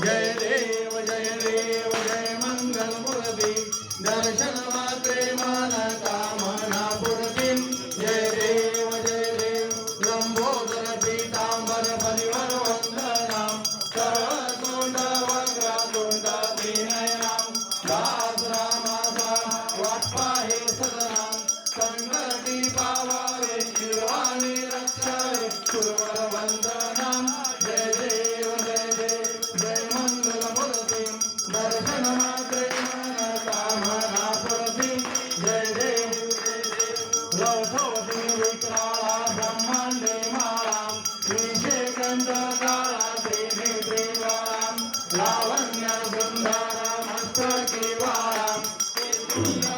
जय देव जय देव वाटपा संगती पावावे निर्वाणी रक्षावे वंदनाम जय देव जय देव जय मंगल मूर्ती दर्शन मात्रे मन कामना पूर्ती जय देव जय देव रथोती विक्राळा ब्रह्मांडे देवी देवाराम लावण्य बृंदारा मस्तकी वाराम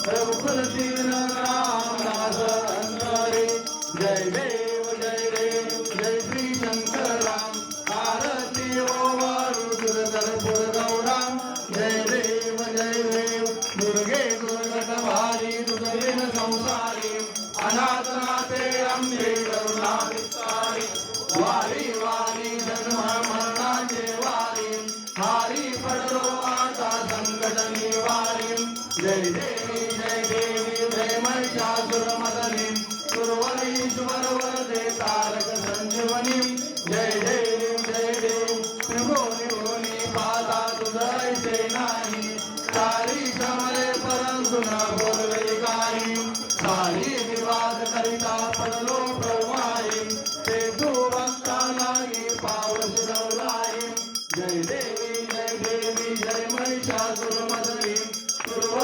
उच्चारी रघुकुल तीर जय देव जय देव जय श्री शंकर राम गौराम जय देव जय देव दुर्गे दुर्गत भारी दुर्गेन संसारी अंबे करुणा विस्तारी वारी वारी जन्म मरणाचे वारी हारी पडलो आता संकट निवारी जय देवी जय देवी जय महिषासुर मदनी सुरवरीश्वर वरदे तारक संजीवनी जय देव जय देव त्रिभुवनी भुवनी पाता तुझैसे नाही सारी समरे परंतु न बोलवे काही सारी विवाद करिता पडलो प्रवाही ते तू भक्ता नाही पावस डवलाई जय देवी जय देवी जय महिषासुर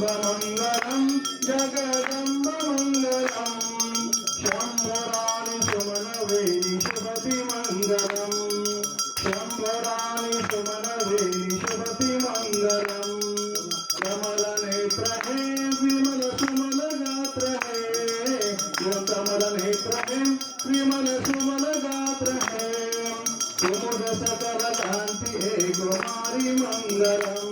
జగదంబ మంగళం జగదంబ మంగళం శంభరాణి సుమన వేణిషపతి మంగళం. శంభరాణి సుమన వేణిషపతి మంగళం. కమల నేత్ర హే విమల సుమల గాత్ర హే కమల నేత్ర విమల సుమల గాత్ర కుముద సకల కాంతి హే కుమారి మంగళం.